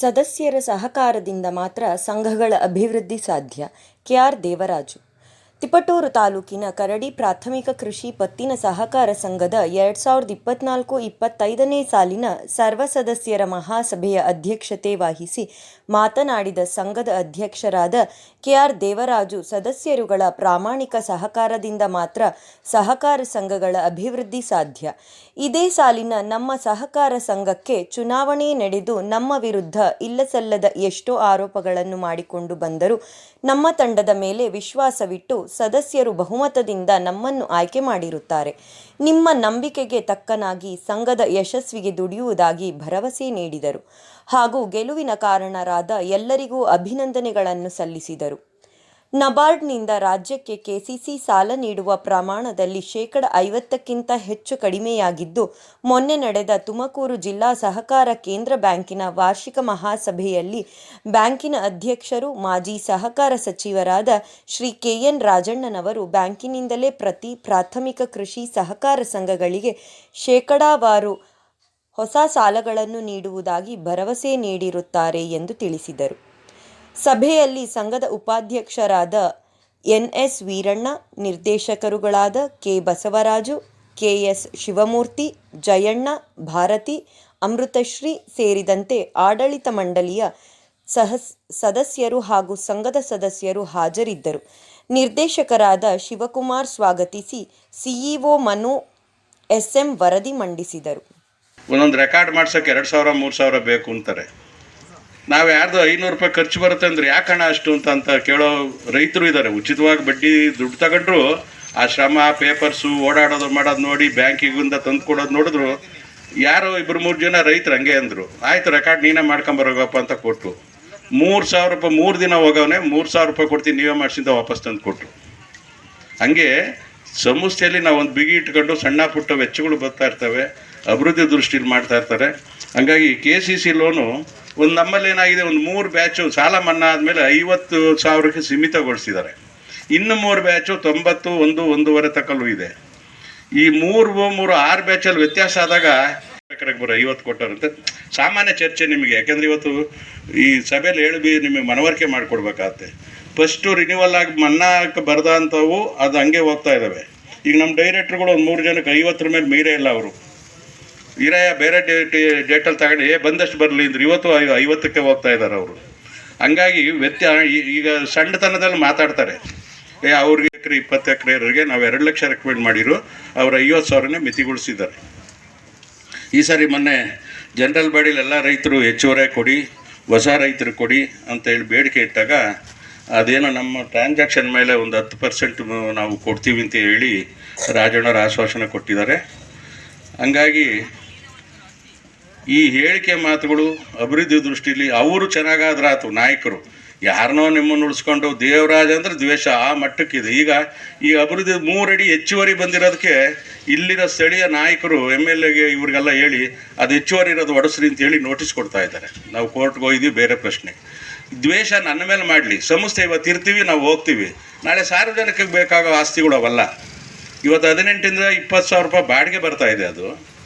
ಸದಸ್ಯರ ಸಹಕಾರದಿಂದ ಮಾತ್ರ ಸಂಘಗಳ ಅಭಿವೃದ್ಧಿ ಸಾಧ್ಯ. ಕೆಆರ್ ದೇವರಾಜು ತಿಪಟೂರು ತಾಲೂಕಿನ ಕರಡಿ ಪ್ರಾಥಮಿಕ ಕೃಷಿ ಪತ್ತಿನ ಸಹಕಾರ ಸಂಘದ ಎರಡು ಸಾವಿರದ ಇಪ್ಪತ್ನಾಲ್ಕು ಇಪ್ಪತ್ತೈದನೇ ಸಾಲಿನ ಸರ್ವ ಸದಸ್ಯರ ಮಹಾಸಭೆಯ ಅಧ್ಯಕ್ಷತೆ ವಹಿಸಿ ಮಾತನಾಡಿದ ಸಂಘದ ಅಧ್ಯಕ್ಷರಾದ ಕೆಆರ್ ದೇವರಾಜು, ಸದಸ್ಯರುಗಳ ಪ್ರಾಮಾಣಿಕ ಸಹಕಾರದಿಂದ ಮಾತ್ರ ಸಹಕಾರ ಸಂಘಗಳ ಅಭಿವೃದ್ಧಿ ಸಾಧ್ಯ. ಇದೇ ಸಾಲಿನ ನಮ್ಮ ಸಹಕಾರ ಸಂಘಕ್ಕೆ ಚುನಾವಣೆ ನಡೆದು ನಮ್ಮ ವಿರುದ್ಧ ಇಲ್ಲಸಲ್ಲದ ಎಷ್ಟೋ ಆರೋಪಗಳನ್ನು ಮಾಡಿಕೊಂಡು ಬಂದರೂ ನಮ್ಮ ತಂಡದ ಮೇಲೆ ವಿಶ್ವಾಸವಿಟ್ಟು ಸದಸ್ಯರು ಬಹುಮತದಿಂದ ನಮ್ಮನ್ನು ಆಯ್ಕೆ ಮಾಡಿರುತ್ತಾರೆ. ನಿಮ್ಮ ನಂಬಿಕೆಗೆ ತಕ್ಕನಾಗಿ ಸಂಘದ ಯಶಸ್ವಿಗೆ ದುಡಿಯುವುದಾಗಿ ಭರವಸೆ ನೀಡಿದರು. ಹಾಗೂ ಗೆಲುವಿನ ಕಾರಣರಾದ ಎಲ್ಲರಿಗೂ ಅಭಿನಂದನೆಗಳನ್ನು ಸಲ್ಲಿಸಿದರು. ನಬಾರ್ಡ್ನಿಂದ ರಾಜ್ಯಕ್ಕೆ ಕೆಸಿಸಿ ಸಾಲ ನೀಡುವ ಪ್ರಮಾಣದಲ್ಲಿ ಶೇಕಡ ಐವತ್ತಕ್ಕಿಂತ ಹೆಚ್ಚು ಕಡಿಮೆಯಾಗಿದ್ದು, ಮೊನ್ನೆ ನಡೆದ ತುಮಕೂರು ಜಿಲ್ಲಾ ಸಹಕಾರ ಕೇಂದ್ರ ಬ್ಯಾಂಕಿನ ವಾರ್ಷಿಕ ಮಹಾಸಭೆಯಲ್ಲಿ ಬ್ಯಾಂಕಿನ ಅಧ್ಯಕ್ಷರು, ಮಾಜಿ ಸಹಕಾರ ಸಚಿವರಾದ ಶ್ರೀ ಕೆಎನ್ ರಾಜಣ್ಣನವರು ಬ್ಯಾಂಕಿನಿಂದಲೇ ಪ್ರತಿ ಪ್ರಾಥಮಿಕ ಕೃಷಿ ಸಹಕಾರ ಸಂಘಗಳಿಗೆ ಶೇಕಡಾವಾರು ಹೊಸ ಸಾಲಗಳನ್ನು ನೀಡುವುದಾಗಿ ಭರವಸೆ ನೀಡಿರುತ್ತಾರೆ ಎಂದು ತಿಳಿಸಿದರು. ಸಭೆಯಲ್ಲಿ ಸಂಘದ ಉಪಾಧ್ಯಕ್ಷರಾದ N S Veeranna, ನಿರ್ದೇಶಕರುಗಳಾದ K Basavaraju, K S Shivamurthy, Jayanna, Bharathi, Amruthashree ಸೇರಿದಂತೆ ಆಡಳಿತ ಮಂಡಳಿಯ ಸಹಸ್, ಸದಸ್ಯರು ಹಾಗೂ ಸಂಘದ ಸದಸ್ಯರು ಹಾಜರಿದ್ದರು. ನಿರ್ದೇಶಕರಾದ ಶಿವಕುಮಾರ್ ಸ್ವಾಗತಿಸಿ ಸಿಇಒ ಮನು ಎಸ್ಎಂ ವರದಿ ಮಂಡಿಸಿದರು. ಒಂದೊಂದು ರೆಕಾರ್ಡ್ ಮಾಡ್ಸೋಕೆ ಎರಡು ಸಾವಿರ, ಮೂರು ಸಾವಿರ ಬೇಕು ಅಂತಾರೆ. ನಾವು ಯಾರ್ದು ಐನೂರು ರೂಪಾಯಿ ಖರ್ಚು ಬರುತ್ತೆ ಅಂದ್ರೆ ಯಾಕೆ ಹಣ ಅಷ್ಟು ಅಂತ ಅಂತ ಕೇಳೋ ರೈತರು ಇದ್ದಾರೆ ಉಚಿತವಾಗಿ ಬಡ್ಡಿ ದುಡ್ಡು ತಗೊಂಡ್ರು ಆ ಶ್ರಮ ಪೇಪರ್ಸು ಓಡಾಡೋದು, ಮಾಡೋದು ನೋಡಿ ಬ್ಯಾಂಕಿಗಿಂದ ತಂದು ಕೊಡೋದು ನೋಡಿದ್ರು, ಯಾರೋ ಇಬ್ಬರು ಮೂರು ಜನ ರೈತರು ಹಂಗೆ ಅಂದರು. ಆಯ್ತು ರೆಕಾರ್ಡ್ ನೀನೇ ಮಾಡ್ಕೊಂಬರೋಗಪ್ಪ ಅಂತ ಕೊಟ್ಟು ಮೂರು ಸಾವಿರ ರೂಪಾಯಿ, ಮೂರು ದಿನ ಹೋಗವನೇ, ಮೂರು ಸಾವಿರ ರೂಪಾಯಿ ಕೊಡ್ತೀನಿ, ನೀವೇ ಮಾಡಿಸಿಂದ ವಾಪಸ್ ತಂದು ಕೊಟ್ಟರು ಹಂಗೆ ಸಂಸ್ಥೆಯಲ್ಲಿ ನಾವು ಒಂದು ಬಿಗಿ ಇಟ್ಕೊಂಡು ಸಣ್ಣ ಪುಟ್ಟ ವೆಚ್ಚಗಳು ಬರ್ತಾ ಇರ್ತವೆ, ಅಭಿವೃದ್ಧಿ ದೃಷ್ಟಿಲಿ ಮಾಡ್ತಾ ಇರ್ತಾರೆ. ಹಂಗಾಗಿ ಕೆ ಸಿ ಸಿ ಲೋನು ಒಂದು ನಮ್ಮಲ್ಲಿ ಏನಾಗಿದೆ, ಒಂದು ಮೂರು ಬ್ಯಾಚು ಸಾಲ ಮನ್ನಾ ಆದಮೇಲೆ ಐವತ್ತು ಸಾವಿರಕ್ಕೆ ಸೀಮಿತಗೊಳಿಸಿದ್ದಾರೆ ಇನ್ನು ಮೂರು ಬ್ಯಾಚು ತೊಂಬತ್ತು, ಒಂದು, ಒಂದೂವರೆ ತಕಲು ಇದೆ. ಈ ಮೂರು ಮೂರು, ಆರು ಬ್ಯಾಚಲ್ಲಿ ವ್ಯತ್ಯಾಸ ಆದಾಗ ಬರೋ ಐವತ್ತು ಕೊಟ್ಟರಂತೆ ಸಾಮಾನ್ಯ ಚರ್ಚೆ ನಿಮಗೆ, ಯಾಕೆಂದರೆ ಇವತ್ತು ಈ ಸಭೆಯಲ್ಲಿ ಹೇಳಿ ಬಿ ನಿಮಗೆ ಮನವರಿಕೆ ಮಾಡಿಕೊಡ್ಬೇಕಾಗತ್ತೆ. ಫಸ್ಟು ರಿನ್ಯೂವಲ್ ಆಗಿ ಮನ್ನಾಕ್ಕೆ ಬರ್ದಂಥವು ಅದು ಹಂಗೆ ಹೋಗ್ತಾ ಇದ್ದಾವೆ ಈಗ ನಮ್ಮ ಡೈರೆಕ್ಟ್ರುಗಳು ಒಂದು ಮೂರು ಜನಕ್ಕೆ ಐವತ್ತರ ಮೇಲೆ ಮೀರೇ ಇಲ್ಲ ಅವರು. ಇರಯ್ಯ ಬೇರೆ ಡೇಟ್ ಡೇಟಲ್ಲಿ ತಗೊಂಡು, ಏ, ಬಂದಷ್ಟು ಬರಲಿ ಅಂದ್ರೆ. ಇವತ್ತು ಐವತ್ತಕ್ಕೆ ಹೋಗ್ತಾ ಇದ್ದಾರೆ ಅವರು. ಹಂಗಾಗಿ ವ್ಯತ್ಯ ಈಗ ಸಣ್ಣತನದಲ್ಲಿ ಮಾತಾಡ್ತಾರೆ. ಏ, ಅವ್ರಿಗೆ ಎಕರೆ, ಇಪ್ಪತ್ತು ಎಕರೆವರೆಗೆ ನಾವು ಎರಡು ಲಕ್ಷ ರೆಕಮೆಂಡ್ ಮಾಡಿರು. ಅವ್ರು ಐವತ್ತು ಸಾವಿರನೇ ಮಿತಿಗೊಳಿಸಿದ್ದಾರೆ. ಈ ಸಾರಿ ಮೊನ್ನೆ ಜನರಲ್ ಬಾಡಿಲಿ ಎಲ್ಲ ರೈತರು ಹೆಚ್ಚುವರೆ ಕೊಡಿ, ಹೊಸ ರೈತರು ಕೊಡಿ ಅಂತ ಹೇಳಿ ಬೇಡಿಕೆ ಇಟ್ಟಾಗ ಅದೇನೋ ನಮ್ಮ ಟ್ರಾನ್ಸಾಕ್ಷನ್ ಮೇಲೆ ಒಂದು ಹತ್ತು ಪರ್ಸೆಂಟ್ ನಾವು ಕೊಡ್ತೀವಿ ಅಂತ ಹೇಳಿ ರಾಜಣ್ಣರ ಆಶ್ವಾಸನೆ ಕೊಟ್ಟಿದ್ದಾರೆ. ಹಂಗಾಗಿ ಈ ಹೇಳಿಕೆ ಮಾತುಗಳು ಅಭಿವೃದ್ಧಿ ದೃಷ್ಟಿಲಿ ಅವರು ಚೆನ್ನಾಗಾದ್ರಾತು ನಾಯಕರು. ಯಾರನ್ನೋ ನಿಮ್ಮನ್ನು ಉಳಿಸ್ಕೊಂಡು ದೇವರಾಜ ಅಂದ್ರೆ ದ್ವೇಷ ಆ ಮಟ್ಟಕ್ಕಿದೆ. ಈಗ ಈ ಅಭಿವೃದ್ಧಿ ಮೂರಡಿ ಹೆಚ್ಚುವರಿ ಬಂದಿರೋದಕ್ಕೆ ಇಲ್ಲಿನ ಸ್ಥಳೀಯ ನಾಯಕರು ಎಂ ಎಲ್ ಎಗೆ ಇವ್ರಿಗೆಲ್ಲ ಹೇಳಿ ಅದು ಹೆಚ್ಚುವರಿ ಇರೋದು ಒಡಸ್ರಿ ಅಂತ ಹೇಳಿ ನೋಟಿಸ್ ಕೊಡ್ತಾ ಇದ್ದಾರೆ. ನಾವು ಕೋರ್ಟ್ಗೆ ಹೋಗಿದ್ದೀವಿ ಬೇರೆ ಪ್ರಶ್ನೆ. ದ್ವೇಷ ನನ್ನ ಮೇಲೆ ಮಾಡಲಿ. ಸಂಸ್ಥೆ ಇವತ್ತು ಇರ್ತೀವಿ, ನಾವು ಹೋಗ್ತೀವಿ. ನಾಳೆ ಸಾರ್ವಜನಿಕಕ್ಕೆ ಬೇಕಾಗೋ ಆಸ್ತಿಗಳು ಅವಲ್ಲ. ಇವತ್ತು ಹದಿನೆಂಟರಿಂದ ಇಪ್ಪತ್ತು ಸಾವಿರ ರೂಪಾಯಿ ಬಾಡಿಗೆ ಬರ್ತಾ ಇದೆ ಅದು.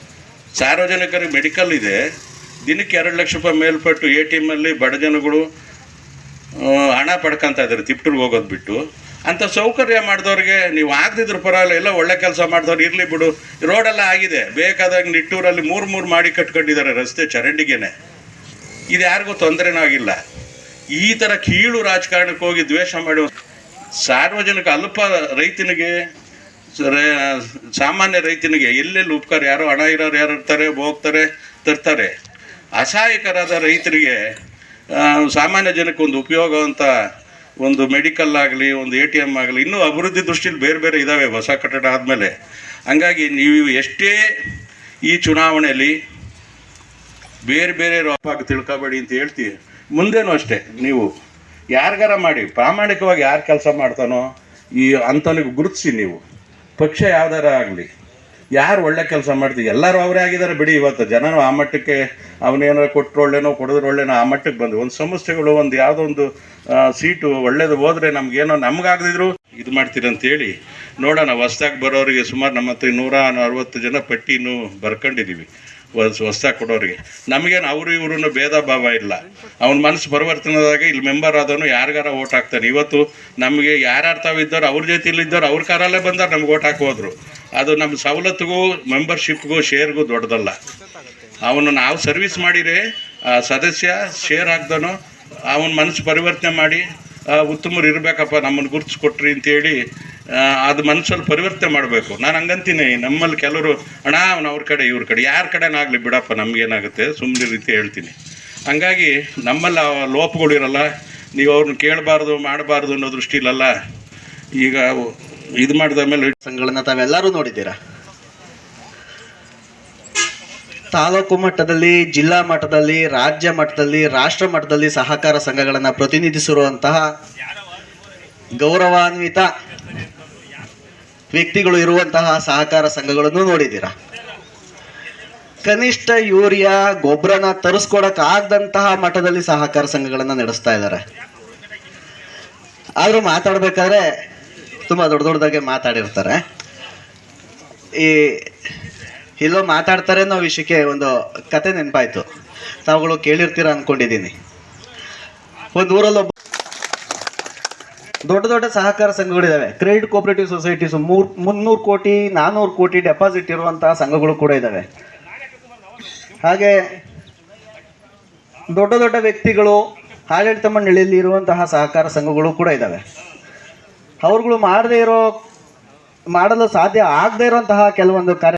ಸಾರ್ವಜನಿಕರಿಗೆ ಮೆಡಿಕಲ್ ಇದೆ. ದಿನಕ್ಕೆ ಎರಡು ಲಕ್ಷ ರೂಪಾಯಿ ಮೇಲ್ಪಟ್ಟು ಎ ಟಿ ಎಮ್ಮಲ್ಲಿ ಬಡ ಜನಗಳು ಹಣ ಪಡ್ಕೊತಾ ಇದ್ದಾರೆ, ತಿಪ್ಟೂರ್ಗೆ ಹೋಗೋದು ಬಿಟ್ಟು. ಅಂಥ ಸೌಕರ್ಯ ಮಾಡಿದವ್ರಿಗೆ ನೀವು ಆಗದಿದ್ರು ಪರವಾಗಿಲ್ಲ, ಎಲ್ಲ ಒಳ್ಳೆ ಕೆಲಸ ಮಾಡಿದವ್ರು ಇರಲಿ ಬಿಡು. ರೋಡೆಲ್ಲ ಆಗಿದೆ. ಬೇಕಾದಾಗ ನಿಟ್ಟೂರಲ್ಲಿ ಮೂರು ಮೂರು ಮಾಡಿ ಕಟ್ಕೊಂಡಿದ್ದಾರೆ ರಸ್ತೆ ಚರಂಡಿಗೆನೆ. ಇದು ಯಾರಿಗೂ ತೊಂದರೆನೂ ಆಗಿಲ್ಲ. ಈ ಥರ ಕೀಳು ರಾಜಕಾರಣಕ್ಕೆ ಹೋಗಿ ದ್ವೇಷ ಮಾಡಿ ಸಾರ್ವಜನಿಕ ಅಲ್ಪ ರೈತನಿಗೆ ಸಾಮಾನ್ಯ ರೈತನಿಗೆ ಎಲ್ಲೆಲ್ಲಿ ಉಪಕಾರ? ಯಾರು ಹಣ ಇರೋರು ಯಾರು ಇರ್ತಾರೆ, ಹೋಗ್ತಾರೆ, ತರ್ತಾರೆ. ಅಸಹಾಯಕರಾದ ರೈತರಿಗೆ ಸಾಮಾನ್ಯ ಜನಕ್ಕೆ ಒಂದು ಉಪಯೋಗ ಅಂತ ಒಂದು ಮೆಡಿಕಲ್ ಆಗಲಿ, ಒಂದು ಎ ಟಿ ಎಂ ಆಗಲಿ, ಇನ್ನೂ ಅಭಿವೃದ್ಧಿ ದೃಷ್ಟಿಲಿ ಬೇರೆ ಬೇರೆ ಇದ್ದಾವೆ ಹೊಸ ಕಟ್ಟಡ ಆದಮೇಲೆ. ಹಂಗಾಗಿ ನೀವು ಎಷ್ಟೇ ಈ ಚುನಾವಣೆಯಲ್ಲಿ ಬೇರೆ ಬೇರೆ ರೋಪಾಗಿ ತಿಳ್ಕೊಬೇಡಿ ಅಂತ ಹೇಳ್ತೀವಿ ಮುಂದೇನು ಅಷ್ಟೇ, ನೀವು ಯಾರಿಗಾರ ಮಾಡಿ, ಪ್ರಾಮಾಣಿಕವಾಗಿ ಯಾರು ಕೆಲಸ ಮಾಡ್ತಾನೋ, ಈ ಅಂಥನಿಗೆ ಗುರುತಿಸಿ ನೀವು. ಪಕ್ಷ ಯಾವ್ದಾರ ಆಗಲಿ, ಯಾರು ಒಳ್ಳೆ ಕೆಲಸ ಮಾಡ್ತೀವಿ, ಎಲ್ಲರೂ ಅವರೇ ಆಗಿದ್ದಾರೆ ಬಿಡಿ ಇವತ್ತು. ಜನರು ಆ ಮಟ್ಟಕ್ಕೆ ಅವನೇನೋ ಕೊಟ್ಟರು ಒಳ್ಳೆನೋ ಕೊಡಿದ್ರು ಒಳ್ಳೆನೋ ಆ ಮಟ್ಟಕ್ಕೆ ಬಂದು ಒಂದು ಸಂಸ್ಥೆಗಳು ಒಂದು ಯಾವುದೋ ಒಂದು ಸೀಟು ಒಳ್ಳೇದು ಹೋದರೆ ನಮ್ಗೇನೋ ನಮ್ಗಾಗದಿದ್ರು ಇದು ಮಾಡ್ತೀರಿ ಅಂತೇಳಿ ನೋಡೋಣ. ಹೊಸ್ದಾಗಿ ಬರೋರಿಗೆ ಸುಮಾರು ನಮ್ಮ ಹತ್ರ ನೂರ ಅರವತ್ತು ಜನ ಪಟ್ಟಿನೂ ಬರ್ಕೊಂಡಿದ್ದೀವಿ ಹೊಸ್ದಾಗಿ ಕೊಡೋರಿಗೆ. ನಮಗೇನು ಅವರು ಇವ್ರೂ ಭೇದ ಭಾವ ಇಲ್ಲ. ಅವ್ನ ಮನಸ್ಸು ಪರಿವರ್ತನೆದಾಗ ಇಲ್ಲಿ ಮೆಂಬರ್ ಆದವನು ಯಾರಿಗಾರ ಓಟ್ ಹಾಕ್ತಾನೆ. ಇವತ್ತು ನಮಗೆ ಯಾರ್ಯಾರು ತಾವಿದ್ದವ್ರು ಅವ್ರ ಜೊತೆಲಿದ್ದವ್ರು ಅವ್ರ ಕಾರಲ್ಲೇ ಬಂದವ್ರು ನಮ್ಗೆ ಓಟ್ ಹಾಕೋದ್ರು ಅದು ನಮ್ಮ ಸವಲತ್ತುಗೂ, ಮೆಂಬರ್ಶಿಪ್ಗೂ, ಶೇರ್ಗೂ ದೊಡ್ಡದಲ್ಲ. ಅವನು ನಾವು ಸರ್ವಿಸ್ ಮಾಡಿರಿ, ಆ ಸದಸ್ಯ, ಶೇರ್ ಹಾಕ್ದನು ಅವನ ಮನಸ್ಸು ಪರಿವರ್ತನೆ ಮಾಡಿ ಉತ್ತಮರು ಇರಬೇಕಪ್ಪ ನಮ್ಮನ್ನು ಗುರುತಿಸ್ಕೊಟ್ರಿ ಅಂತೇಳಿ ಅದು ಮನಸ್ಸಲ್ಲಿ ಪರಿವರ್ತನೆ ಮಾಡಬೇಕು. ನಾನು ಹಂಗಂತೀನಿ, ನಮ್ಮಲ್ಲಿ ಕೆಲವರು, ಅಣ್ಣ, ಅವ್ನ ಅವ್ರ ಕಡೆ, ಇವ್ರ ಕಡೆ, ಯಾರ ಕಡೆನಾಗಲಿ ಬಿಡಪ್ಪ, ನಮಗೇನಾಗುತ್ತೆ? ಸುಮ್ಮನೆ ರೀತಿ ಹೇಳ್ತೀನಿ. ಹಂಗಾಗಿ ನಮ್ಮಲ್ಲಿ ಆ ಲೋಪಗಳಿರಲ್ಲ ನೀವು ಅವ್ರನ್ನ ಕೇಳಬಾರ್ದು, ಮಾಡಬಾರ್ದು ಅನ್ನೋ ದೃಷ್ಟಿಲಲ್ಲ. ಈಗ ಇದು ಮಾಡಿದ ಮೇಲೆ ಸಂಘಗಳನ್ನ ತಾವೆಲ್ಲರೂ ನೋಡಿದ್ದೀರಾ? ತಾಲೂಕು ಮಟ್ಟದಲ್ಲಿ, ಜಿಲ್ಲಾ ಮಟ್ಟದಲ್ಲಿ, ರಾಜ್ಯ ಮಟ್ಟದಲ್ಲಿ, ರಾಷ್ಟ್ರ ಮಟ್ಟದಲ್ಲಿ ಸಹಕಾರ ಸಂಘಗಳನ್ನು ಪ್ರತಿನಿಧಿಸಿರುವಂತಹ ಗೌರವಾನ್ವಿತ ವ್ಯಕ್ತಿಗಳು ಇರುವಂತಹ ಸಹಕಾರ ಸಂಘಗಳನ್ನು ನೋಡಿದ್ದೀರಾ? ಕನಿಷ್ಠ ಯೂರಿಯಾ, ಗೊಬ್ಬರನ ತರಿಸ್ಕೊಡಕ್ ಆಗದಂತಹ ಮಠದಲ್ಲಿ ಸಹಕಾರ ಸಂಘಗಳನ್ನು ನಡೆಸ್ತಾ ಇದ್ದಾರೆ. ಆದ್ರೂ ಮಾತಾಡ್ಬೇಕಾದ್ರೆ ತುಂಬಾ ದೊಡ್ಡ ದೊಡ್ಡದಾಗೆ ಮಾತಾಡಿರ್ತಾರೆ. ಈ ಇಲ್ಲೋ ಮಾತಾಡ್ತಾರೆ ಅನ್ನೋ ವಿಷಯಕ್ಕೆ ಒಂದು ಕತೆ ನೆನಪಾಯ್ತು. ತಾವುಗಳು ಕೇಳಿರ್ತೀರ ಅನ್ಕೊಂಡಿದ್ದೀನಿ. ಒಂದು ಊರಲ್ಲಿ ಒಬ್ಬ ದೊಡ್ಡ ದೊಡ್ಡ ಸಹಕಾರ ಸಂಘಗಳಿದ್ದಾವೆ ಕ್ರೆಡಿಟ್ ಕೋಪರೇಟಿವ್ ಸೊಸೈಟೀಸ್ ಮೂರ್, ಮುನ್ನೂರು ಕೋಟಿ ನಾನ್ನೂರು ಕೋಟಿ ಡೆಪಾಸಿಟ್ ಇರುವಂತಹ ಸಂಘಗಳು ಕೂಡ ಇದ್ದಾವೆ ಹಾಗೆ ದೊಡ್ಡ ದೊಡ್ಡ ವ್ಯಕ್ತಿಗಳು, ಆಡಳಿತ ಮಂಡಳಿಯಲ್ಲಿ ಇರುವಂತಹ ಸಹಕಾರ ಸಂಘಗಳು ಕೂಡ ಇದ್ದಾವೆ ಅವ್ರುಗಳು ಮಾಡದೇ ಇರೋ, ಮಾಡಲು ಸಾಧ್ಯ ಆಗದೇ ಇರುವಂತಹ ಕೆಲವೊಂದು ಕಾರ್ಯ